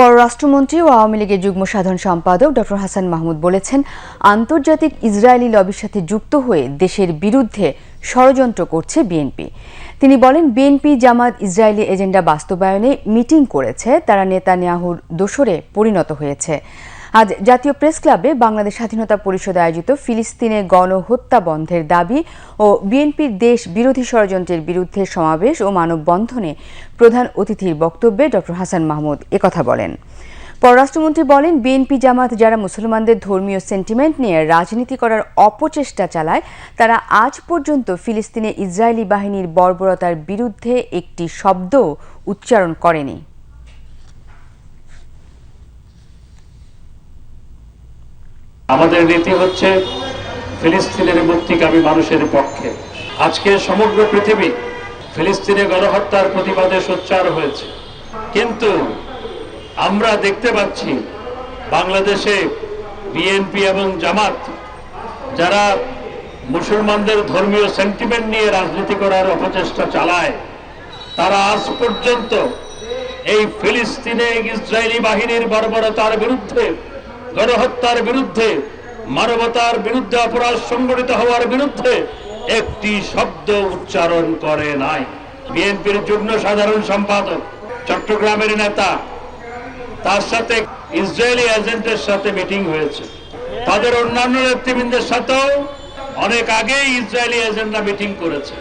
পররাষ্ট্রমন্ত্রী ও আওয়ামী লীগের যুগ্ম সাধারণ সম্পাদক ড হাসান মাহমুদ বলেছেন, আন্তর্জাতিক ইসরায়েলি লবির সাথে যুক্ত হয়ে দেশের বিরুদ্ধে ষড়যন্ত্র করছে বিএনপি। তিনি বলেন, বিএনপি, জামাত, ইসরায়েলি এজেন্ডা বাস্তবায়নে মিটিং করেছে, তারা নেতানিয়াহুর দোসরে পরিণত হয়েছে। আজ জাতীয় প্রেস ক্লাবে বাংলাদেশ স্বাধীনতা পরিষদ আয়োজিত ফিলিস্তিনে গণহত্যা বন্ধের দাবি ও বিএনপির দেশ বিরোধী ষড়যন্ত্রের বিরুদ্ধে সমাবেশ ও মানববন্ধনে প্রধান অতিথির বক্তব্যে ড. হাসান মাহমুদ একথা বলেন। পররাষ্ট্রমন্ত্রী বলেন, বিএনপি জামাত যারা মুসলমানদের ধর্মীয় সেন্টিমেন্ট নিয়ে রাজনীতি করার অপচেষ্টা চালায়, তারা আজ পর্যন্ত ফিলিস্তিনে ইসরায়েলি বাহিনীর বর্বরতার বিরুদ্ধে একটি শব্দ উচ্চারণ করেনি। আমাদের নীতি হচ্ছে ফিলিস্তিনের মুক্তিকামী মানুষের পক্ষে। আজকে সমগ্র পৃথিবী ফিলিস্তিনে গণহত্যার প্রতিবাদে সোচ্চার হয়েছে। কিন্তু আমরা দেখতে পাচ্ছি বাংলাদেশে বিএনপি এবং জামাত, যারা মুসলমানদের ধর্মীয় সেন্টিমেন্ট নিয়ে রাজনীতি করার অপচেষ্টা চালায়, তারা আজ পর্যন্ত এই ফিলিস্তিনে ইসরায়েলি বাহিনীর বর্বরতার বিরুদ্ধে গণহত্যার বিরুদ্ধে, মানবতার বিরুদ্ধে অপরাধ সংগঠিত হওয়ার বিরুদ্ধে একটি শব্দ উচ্চারণ করে নাই। বিএনপির যুগ্ম সাধারণ সম্পাদক, চট্টগ্রামের নেতা, তার সাথে ইসরায়েলি এজেন্টের সাথে মিটিং হয়েছে। তাদের অন্যান্য নেতৃবৃন্দের সাথেও অনেক আগেই ইসরায়েলি এজেন্টরা মিটিং করেছে।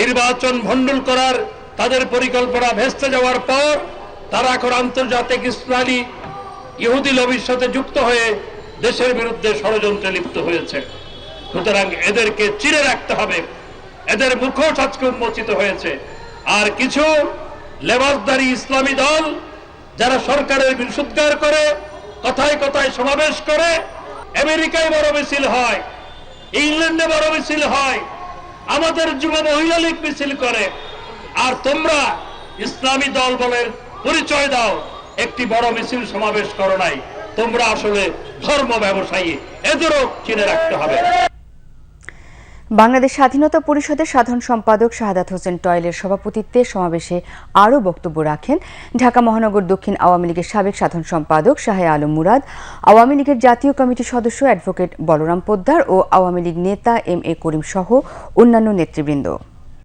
নির্বাচন ভণ্ডুল করার তাদের পরিকল্পনা ভেস্তে যাওয়ার পর তারা এখন আন্তর্জাতিক ইসরায়েলি ইহুদি লবির সাথে যুক্ত হয়ে দেশের বিরুদ্ধে ষড়যন্ত্রে লিপ্ত হয়েছে। সুতরাং এদেরকে চিরে রাখতে হবে। এদের মুখোশ আজকে উন্মোচিত হয়েছে। আর কিছু লেবাসদারি ইসলামী দল যারা সরকারের বিরুদ্ধার করে, কথায় কথায় সমাবেশ করে, আমেরিকায় বড় মিছিল হয়, ইংল্যান্ডে বড় মিছিল হয়, আমাদের যুব মহিলা লীগ মিছিল করে। আর তোমরা ইসলামী দল বলের পরিচয় দাও। একটি বড় মিছিল সমাবেশ করো নাই। তোমরা আসলে ধর্ম ব্যবসায়ী। এদেরও চিনে রাখতে হবে। বাংলাদেশ স্বাধীনতা পরিষদের সাধারণ সম্পাদক শাহাদাত হোসেন টয়েলের সভাপতিত্বে সমাবেশে আরও বক্তব্য রাখেন ঢাকা মহানগর দক্ষিণ আওয়ামী লীগের সাবেক সাধারণ সম্পাদক শাহে আলম মুরাদ, আওয়ামী লীগের জাতীয় কমিটির সদস্য অ্যাডভোকেট বলরাম পোদ্দার ও আওয়ামী লীগ নেতা এম এ করিম সহ অন্যান্য নেতৃবৃন্দ।